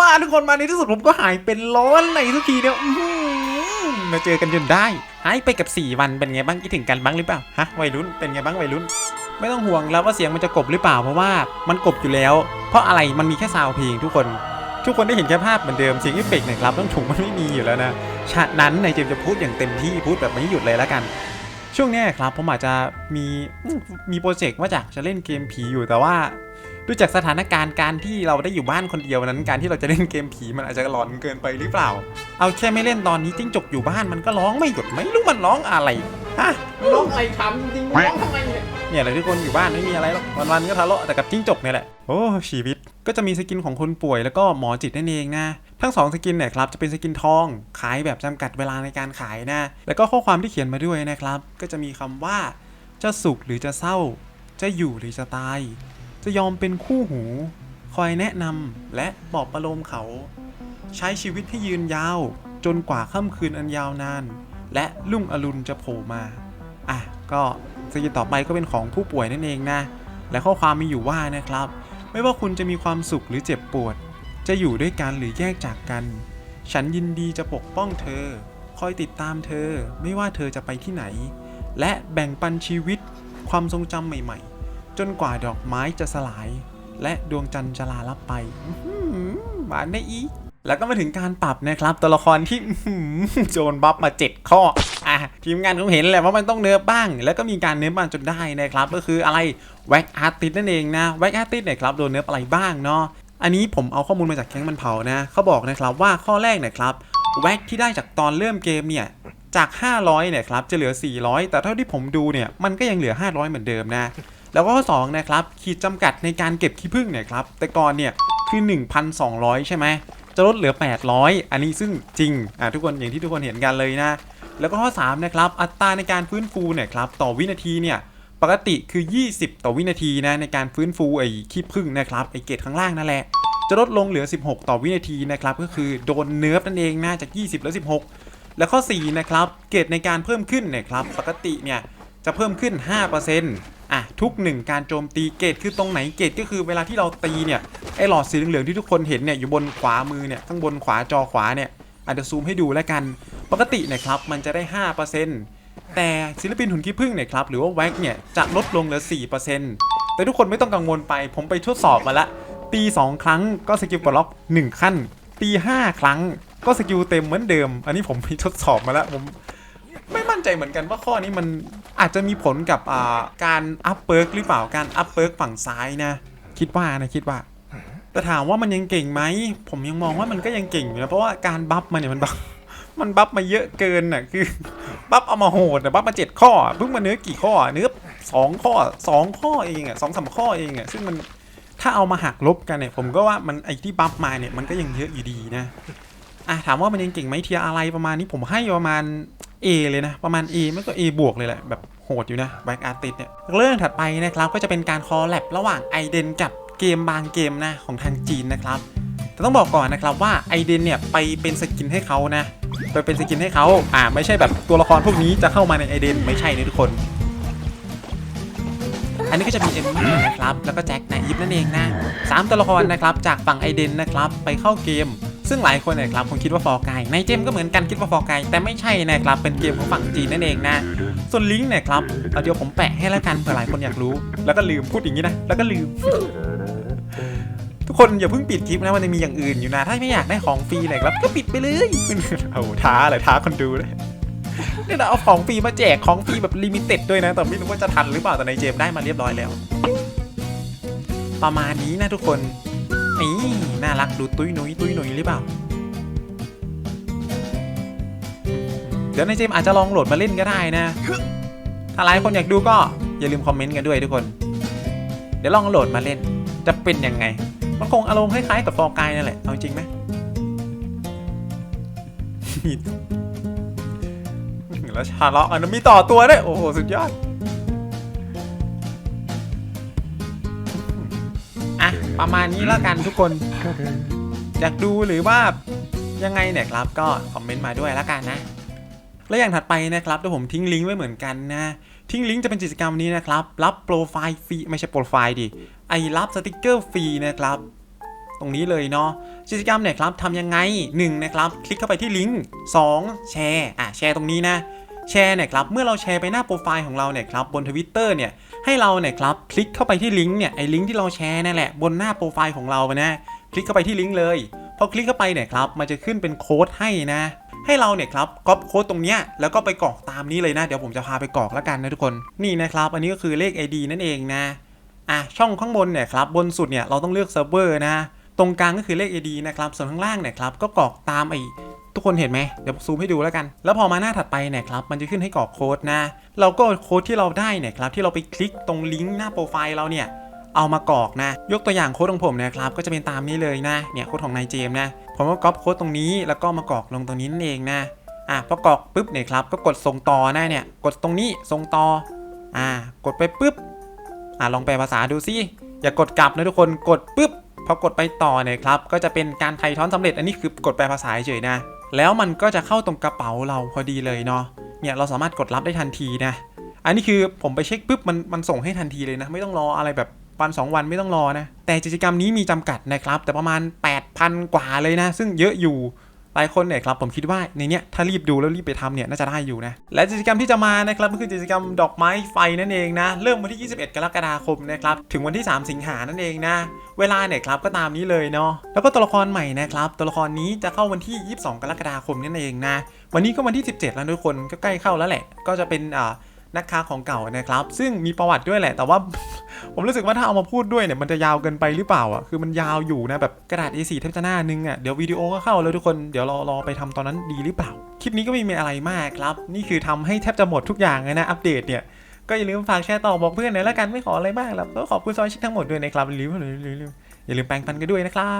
มาทุกคนมาในที่สุดผมก็หายเป็นร้อนในทุกทีเนี่ยมาเจอกันจนได้ หายไปกับ 4 วันเป็นไงบ้างคิดถึงกันบ้างหรือเปล่าฮะวัยรุ่นเป็นไงบ้างวัยรุ่น ไม่ต้องห่วงแล้วว่าเสียงมันจะกบหรือเปล่าเพราะว่ามันกบอยู่แล้ว เพราะอะไรมันมีแค่ซาวเพลงทุกคน ทุกคนได้เห็นแค่ภาพเหมือนเดิมเสียงเอฟเฟกต์นะครับต้องถุงมันไม่มีอยู่แล้วนะฉะนั้นในเจมจะพูดอย่างเต็มที่พูดแบบไม่หยุดเลยแล้วกันช่วงนี้ครับผมอาจจะมีมมีโปรเจกต์ว่าจากจะเล่นเกมผีอยู่แต่ว่า ดูจากสถานการณ์การที่เราได้อยู่บ้านคนเดียวนั้นการที่เราจะเล่นเกมผีมันอาจจะหลอนเกินไปหรือเปล่า เอาแค่ไม่เล่นตอนนี้จิ้งจกอยู่บ้านมันก็ร้องไม่หยุดไม่รู้มันร้องอะไรฮะมันร้องอะไรถามจริงๆมันร้องทำไมเนี่ยเนี่ยแหละทุกคนอยู่บ้านไม่มีอะไรหรอกวันๆก็ทะเลาะแต่กับจิ้งจกเนี่ยแหละโอ้ชีวิตก็จะมีสกินของคนป่วยแล้วก็หมอจิตนั่นเองนะทั้งสองสกินเนี่ยครับจะเป็นสกินทอง ขายแบบจำกัดเวลาในการขายนะ แล้วก็ข้อความที่เขียนมาด้วยนะครับ ก็จะมีคำว่าจะสุขหรือจะเศร้า จะอยู่หรือจะตาย จะยอมเป็นคู่หู คอยแนะนำและปลอบประโลมเขา ใช้ชีวิตให้ยืนยาว จนกว่าค่ำคืนอันยาวนาน และลุ่งอรุณจะโผล่มา อะ ก็สกินต่อไปก็เป็นของผู้ป่วยนั่นเองนะ และข้อความมีอยู่ว่านะครับ ไม่ว่าคุณจะมีความสุขหรือเจ็บปวด จะอยู่ด้วยกันหรือแยกจากกัน ฉันยินดีจะปกป้องเธอ คอยติดตามเธอ ไม่ว่าเธอจะไปที่ไหน และแบ่งปันชีวิตความทรงจำใหม่ ๆ จนกว่าดอกไม้จะสลาย และดวงจันทร์จะลาลับไปหวานได้อีกแล้วก็มาถึงการปรับนะครับ ตัวละครที่โจนบัฟมา 7 ข้ออะทีมงานคงเห็นแหละว่ามันต้องเนิร์ฟบ้าง แล้วก็มีการเนิร์ฟบ้างจนได้นะครับ ก็คืออะไรแว็กอาร์ติสนั่นเองนะแว็กอาร์ติสเนี่ยครับโดนเนิร์ฟอะไรบ้างเนาะอันนี้ผมเอาข้อมูลมาจากแก๊งมันเผานะเขาบอกนะครับว่าข้อแรกเนะครับแว็กที่ได้จากตอนเริ่มเกมเนี่ยจาก 500เนี่ยครับจะเหลือ 400 แต่เท่าที่ผมดูเนี่ยมันก็ยังเหลือ 500 เหมือนเดิมนะ แล้วก็ข้อ2นะครับขีดจำกัดในการเก็บขี้ผึ้งเนี่ยครับแต่ก่อนเนี่ยคือ 1,200 ใช่ไหมจะลดเหลือ 800 อันนี้ซึ่งจริงอะทุกคนอย่างที่ทุกคนเห็นกันเลยนะ แล้วก็ข้อ3นะครับอัตราในการฟื้นฟูเนี่ยครับต่อวินาทีเนี่ยปกติคือ 20 ต่อวินาทีนะในการฟื้นฟูไอ้ขี้ผึ้งนะครับไอ้เกรดข้างล่างนั่นแหละจะลดลงเหลือ 16 ต่อวินาทีนะครับก็คือโดนเนิร์ฟนั่นเองนะจาก 20 แล้ว 16 แล้วข้อ4นะครับเกรดในการเพิ่มขึ้นเนะครับปกติเนี่ยจะเพิ่มขึ้น 5% อะทุก 1 การโจมตีเกรดคือตรงไหนเกรดก็คือเวลาที่เราตีเนี่ยไอหลอดสีเหลืองๆที่ทุกคนเห็นเนี่ยอยู่บนขวามือเนี่ยข้างบนขวาจอขวาเนี่ยอาจจะซูมให้ดูแล้วกัน ปกติเนะครับมันจะได้ 5%แต่ศิลปินหุ่นขี้ผึ้งเนี่ยครับหรือว่าแว็กเนี่ยจะลดลงเหลือ 4%แต่ทุกคนไม่ต้องกังวลไป ผมไปทดสอบมาละตี 2 ครั้งก็สกิลปลดล็อก 1 ขั้น ตี 5 ครั้งก็สกิลเต็มเหมือนเดิม อันนี้ผมไปทดสอบมาแล้วผมไม่มั่นใจเหมือนกันว่าข้อนี้มัน อาจจะมีผลกับการอัพเปิร์กหรือเปล่าการอัพเปิร์กฝั่งซ้ายนะ คิดว่านะคิดว่า แต่ถามว่ามันยังเก่งไหม ผมยังมองว่ามันก็ยังเก่งอยู่นะเพราะว่าการบัฟมันเนี่ยมันบัฟมันบัฟมาเยอะเกินน่ะคือบัฟเอามาโหดนะบัฟมาเจ็ดข้อเพิ่งมาเนื้อกี่ข้อเนื้อสองข้อสองข้อเองอะสองสามข้อเองอะซึ่งมันถ้าเอามาหักลบกันเนี่ยผมก็ว่ามันไอที่บัฟมาเนี่ยมันก็ยังเยอะอยู่ดีนะอะถามว่ามันยังเก่งไหมเทียอะไรประมาณนี้ผมให้ประมาณ A เลยนะ ประมาณ A มันก็ A บวกเลยแหละ แบบโหดอยู่นะแบ็กอาร์ติสเนี่ย เรื่องถัดไปนะครับก็จะเป็นการคอลแลบระหว่างไอเดนกับเกมบางเกมนะของทางจีนนะครับแต่ต้องบอกก่อนนะครับว่าไอเดนเนี่ยไปเป็นสกินให้เขานะไปเป็นสกินให้เขาอ่าไม่ใช่แบบตัวละครพวกนี้จะเข้ามาในไอเดนไม่ใช่นะทุกคน อันนี้ก็จะมีเอมมี่นะครับแล้วก็แจ็คไนยิปนั่นเองนะสามตัวละครนะครับจากฝั่งไอเดนนะครับไปเข้าเกม ซึ่งหลายคนเนะครับคงคิดว่าฟอร์ไกในเจมก็เหมือนกันคิดว่าฟอร์ไกแต่ไม่ใช่นะครับเป็นเกมของฝั่งจีนนั่นเองนะ ส่วนลิงก์เนี่ยครับเอเดี๋ยวผมแปะให้แล้วกันเผื่อหลายคนอยากรู้ แล้วก็ลืมพูดอย่างนี้นะแล้วก็ลืมทุกคนอย่าเพิ่งปิดคลิปนะมันจะมีอย่างอื่นอยู่นะ ถ้าไม่อยากได้ของฟรีเลยครับก็ปิดไปเลยเอาท้าเลยท้าคนดูเลยเนี่ยนะเอาของฟรีมาแจกของฟรีแบบลิมิเต็ดด้วยนะแต่ไม่รู้ว่าจะทันหรือเปล่าแต่ในเจมได้มาเรียบร้อยแล้ว ประมาณนี้นะทุกคน นี่น่ารักดูตุ้ยหนุยตุ้ยหนุยหรือเปล่า เดี๋ยวในเจมอาจจะลองโหลดมาเล่นก็ได้นะ ถ้าหลายคนอยากดูก็อย่าลืมคอมเมนต์กันด้วยทุกคน เดี๋ยวลองโหลดมาเล่น จะเป็นยังไง มันคงอารมณ์คล้ายๆกับฟอร์กายนั่นแหละ เอาจริงไหมแล้วชาเลาะอันนั้นมีต่อตัวด้วย โอ้โห สุดยอด ประมาณนี้แล้วกันทุกคน อยากดูหรือว่ายังไงเนี่ยครับ ก็คอมเมนต์มาด้วยแล้วกันนะ และอย่างถัดไปนะครับเดี๋ยวผมทิ้งลิงก์ไว้เหมือนกันนะ ทิ้งลิงก์จะเป็นกิจกรรมนี้นะครับ รับโปรไฟล์ฟรีไม่ใช่โปรไฟล์ดิ ไอรับสติกเกอร์ฟรีนะครับ ตรงนี้เลยเนาะ กิจกรรมเนี่ยครับทำยังไง 1 นะครับ คลิกเข้าไปที่ลิงก์ 2 แชร์ อะแชร์ตรงนี้นะ แชร์เนี่ยครับเมื่อเราแชร์ไปหน้าโปรไฟล์ของเราเนี่ยครับบนทวิตเตอร์เนี่ยให้เราเนี่ยครับคลิกเข้าไปที่ลิงก์เนี่ยไอ้ลิงก์ที่เราแชร์นั่นแหละบนหน้าโปรไฟล์ของเรานะคลิกเข้าไปที่ลิงก์เลยพอคลิกเข้าไปเนี่ยครับมันจะขึ้นเป็นโค้ดให้นะ ให้เราเนี่ยครับก๊อปโค้ดตรงเนี้ยแล้วก็ไปกรอกตามนี้เลยนะ เดี๋ยวผมจะพาไปกรอกแล้วกันนะทุกคนนี่นะครับอันนี้ก็คือเลข ID นั่นเองนะอะช่องข้างบนเนี่ยครับบนสุดเนี่ยเราต้องเลือกเซิร์ฟเวอร์นะตรงกลางก็คือเลข ID นะครับส่วนข้างล่างเนี่ยครับก็กรอกตามไอ้ ทุกคนเห็นไหมเดี๋ยวซูมให้ดูแล้วกัน แล้วพอมาหน้าถัดไปเนี่ยครับมันจะขึ้นให้กรอกโค้ดนะ เราก็โค้ดที่เราได้เนี่ยครับที่เราไปคลิกตรงลิงก์หน้าโปรไฟล์เราเนี่ยเอามากรอกนะ ยกตัวอย่างโค้ดของผมนะครับก็จะเป็นตามนี้เลยนะเนี่ยโค้ดของนายเจมส์นะ ผมก็ก๊อปโค้ดตรงนี้แล้วก็มากรอกลงตรงนี้นั่นเองนะอะพอกรอกปุ๊บเนี่ยครับก็กดส่งต่อนะเนี่ยกดตรงนี้ส่งต่ออ่ากดไปปุ๊บอะลองแปลภาษาดูสิอย่ากดกลับนะทุกคนกดปุ๊บพอกดไปต่อเนี่ยครับก็จะเป็นการไทยทอนสำเร็จอันนี้คือกดแปลภาษาเฉยนะ แล้วมันก็จะเข้าตรงกระเป๋าเราพอดีเลยเนาะเนี่ยเราสามารถกดรับได้ทันทีนะ อันนี้คือผมไปเช็คปุ๊บมันมันส่งให้ทันทีเลยนะ ไม่ต้องรออะไรแบบวันสองวันไม่ต้องรอนะ แต่กิจกรรมนี้มีจำกัดนะครับ แต่ประมาณ 8,000 กว่าเลยนะ ซึ่งเยอะอยู่ หลายคนเนี่ยครับผมคิดว่าในเนี้ยถ้ารีบดูแล้วรีบไปทำเนี่ยน่าจะได้อยู่นะ และกิจกรรมที่จะมานะครับก็คือกิจกรรมดอกไม้ไฟนั่นเองนะ เริ่มวันที่ 21 กรกฎาคมนะครับถึงวันที่ 3 สิงหานั่นเองนะ เวลาเนี่ยครับก็ตามนี้เลยเนาะแล้วก็ตัวละครใหม่นะครับตัวละครนี้จะเข้าวันที่ 22 กรกฎาคมนั่นเองนะ วันนี้ก็วันที่ 17 แล้วทุกคนก็ใกล้เข้าแล้วแหละ ก็จะเป็นอ่า นักค้าของเก่านะครับ ซึ่งมีประวัติด้วยแหละ แต่ว่าผมรู้สึกว่าถ้าเอามาพูดด้วยเนี่ยมันจะยาวเกินไปหรือเปล่าอะคือมันยาวอยู่นะแบบกระดาษ A4 แทบจะหน้านึงอะเดี๋ยววิดีโอก็เข้าแล้วทุกคนเดี๋ยวรอรอไปทำตอนนั้นดีหรือเปล่า คลิปนี้ก็ไม่มีอะไรมากครับ นี่คือทำให้แทบจะหมดทุกอย่างเลยนะอัปเดตเนี่ยก็อย่าลืมฝากแชร์ต่อบอกเพื่อนหน่อยละกันไม่ขออะไรมากแล้วก็ขอบคุณซอยชิคทั้งหมดด้วยนะครับอย่าลืมอย่าลืมอย่าลืมแปลงฟันกันด้วยนะครับ